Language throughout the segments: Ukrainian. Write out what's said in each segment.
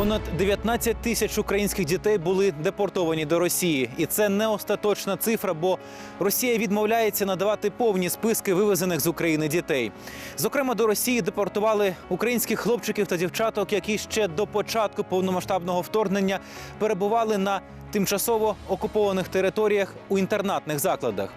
Понад 19 тисяч українських дітей були депортовані до Росії, і це не остаточна цифра, бо Росія відмовляється надавати повні списки вивезених з України дітей. Зокрема, до Росії депортували українських хлопчиків та дівчаток, які ще до початку повномасштабного вторгнення перебували на тимчасово окупованих територіях у інтернатних закладах.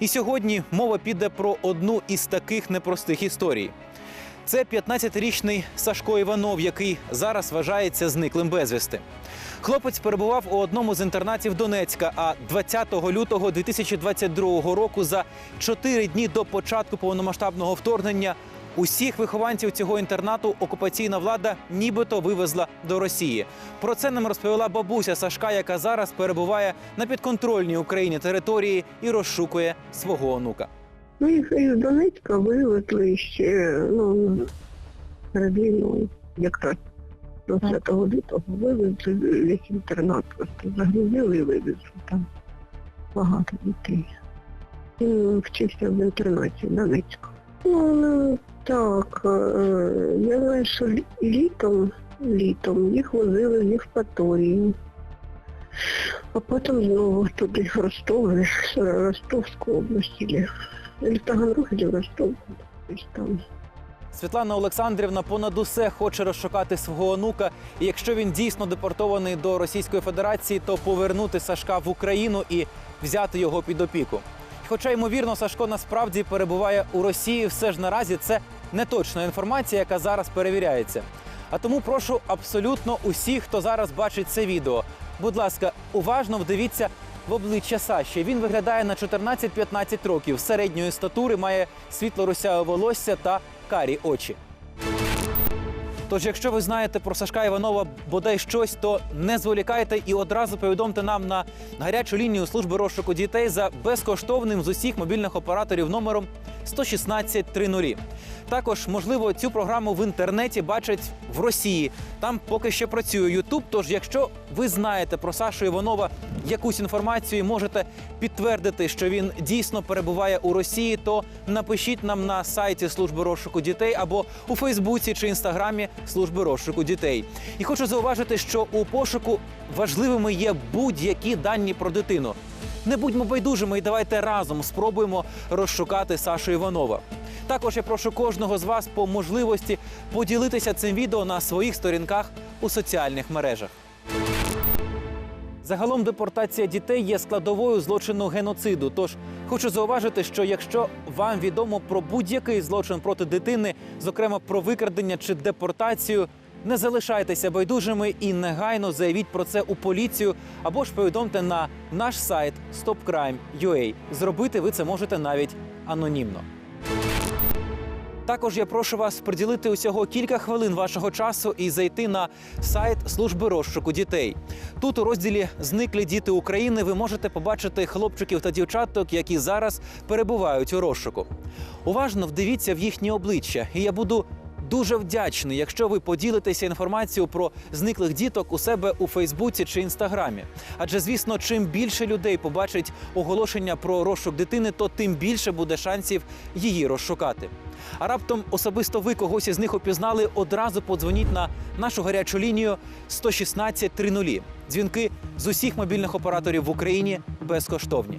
І сьогодні мова піде про одну із таких непростих історій. Це 15-річний Сашко Іванов, який зараз вважається зниклим безвісти. Хлопець перебував у одному з інтернатів Донецька, а 20 лютого 2022 року, за 4 дні до початку повномасштабного вторгнення, усіх вихованців цього інтернату окупаційна влада нібито вивезла до Росії. Про це нам розповіла бабуся Сашка, яка зараз перебуває на підконтрольній Україні території і розшукує свого онука. Ну, їх із Донецька вивезли ще, ну, перед війною, якраз 20 лютого вивезли весь інтернат просто загрузили і вивезли там багато дітей. Він вчився в інтернаті в Донецьку. Ну, ну так, е, я знаю, що літом, літом їх возили в Євпаторію. А потім знову туди в Ростов, Ростовську область, там. Світлана Олександрівна понад усе хоче розшукати свого онука. І якщо він дійсно депортований до Російської Федерації, то повернути Сашка в Україну і взяти його під опіку. Хоча ймовірно, Сашко насправді перебуває у Росії, все ж наразі це не точна інформація, яка зараз перевіряється. А тому прошу абсолютно усіх, хто зараз бачить це відео. Будь ласка, уважно вдивіться в обличчя Саші. Він виглядає на 14-15 років, середньої статури, має світло русяве волосся та карі очі. Тож, якщо ви знаєте про Сашка Іванова бодай щось, то не зволікайте і одразу повідомте нам на гарячу лінію служби розшуку дітей за безкоштовним з усіх мобільних операторів номером 116 30. Також, можливо, цю програму в інтернеті бачать в Росії. Там поки що працює Ютуб. Тож, якщо ви знаєте про Сашу Іванова якусь інформацію, і можете підтвердити, що він дійсно перебуває у Росії, то напишіть нам на сайті служби розшуку дітей або у Фейсбуці чи інстаграмі служби розшуку дітей. І хочу зауважити, що у пошуку важливими є будь-які дані про дитину. Не будьмо байдужими і давайте разом спробуємо розшукати Сашу Іванова. Також я прошу кожного з вас по можливості поділитися цим відео на своїх сторінках у соціальних мережах. Загалом депортація дітей є складовою злочину геноциду. Тож хочу зауважити, що якщо вам відомо про будь-який злочин проти дитини, зокрема про викрадення чи депортацію, не залишайтеся байдужими і негайно заявіть про це у поліцію або ж повідомте на наш сайт stopcrime.ua. Зробити ви це можете навіть анонімно. Також я прошу вас приділити усього кілька хвилин вашого часу і зайти на сайт служби розшуку дітей. Тут у розділі Зниклі діти України ви можете побачити хлопчиків та дівчаток, які зараз перебувають у розшуку. Уважно вдивіться в їхні обличчя, і я буду дуже вдячний, якщо ви поділитеся інформацією про зниклих діток у себе у Фейсбуці чи Інстаграмі. Адже, звісно, чим більше людей побачить оголошення про розшук дитини, то тим більше буде шансів її розшукати. А раптом особисто ви когось із них опізнали, одразу подзвоніть на нашу гарячу лінію 116 30. Дзвінки з усіх мобільних операторів в Україні безкоштовні.